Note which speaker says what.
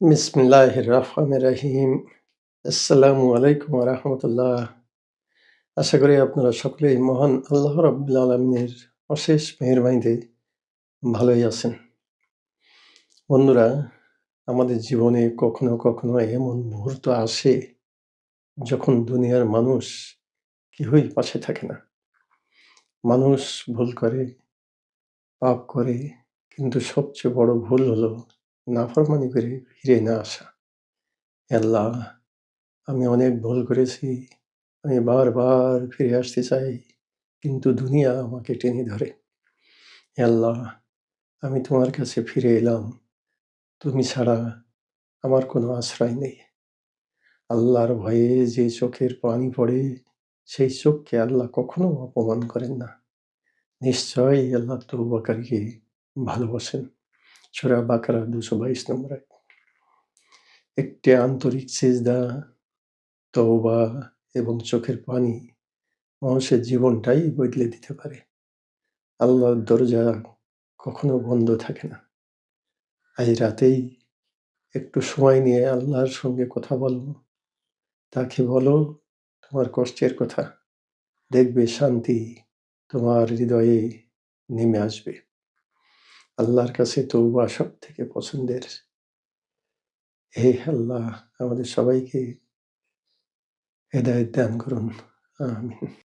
Speaker 1: বিসমিল্লাহ রহমান রাহিম আসসালামু আলাইকুম রহমতুল্লাহ। আশা করি আপনারা সকলেই মহান আল্লাহ রব্বুল আলমিনের অশেষ মেহরবানিতে ভালোই আছেন। বন্ধুরা, আমাদের জীবনে কখনো কখনো এমন মুহূর্ত আসে যখন দুনিয়ার মানুষ কেউই পাশে থাকে না। মানুষ ভুল করে, পাপ করে, কিন্তু সবচেয়ে বড় ভুল হলো নাফরমানি করে ফিরে না আসা। আল্লাহ, আমি অনেক ভুল করেছি, আমি বারবার ফিরে আসতে চাই, কিন্তু দুনিয়া আমাকে টেনে ধরে। আল্লাহ, আমি তোমার কাছে ফিরে এলাম। তুমি ছাড়া আমার কোনো আশ্রয় নেই। আল্লাহর ভয়ে যে চোখের পানি পড়ে, সেই চোখকে আল্লাহ কখনো অপমান করেন না। নিশ্চয়ই আল্লাহ তৌবাকারীকে ভালোবাসেন। সুরা বাকারা দুশো বাইশ নম্বর। একটি আন্তরিক সেজদা, তওবা এবং চোখের পানি মানুষের জীবনটাই বদলে দিতে পারে। আল্লাহর দরজা কখনো বন্ধ থাকে না। আজ রাতেই একটু সময় নিয়ে আল্লাহর সঙ্গে কথা বলো। তাকে বলো, তোমার কষ্টের কথা। দেখবে শান্তি তোমার হৃদয়ে নেমে আসবে। আল্লাহর কাছে তৌবা সব থেকে পছন্দের। হে আল্লাহ আমাদের সবাইকে হেদায়ত দান করুন। আমিন।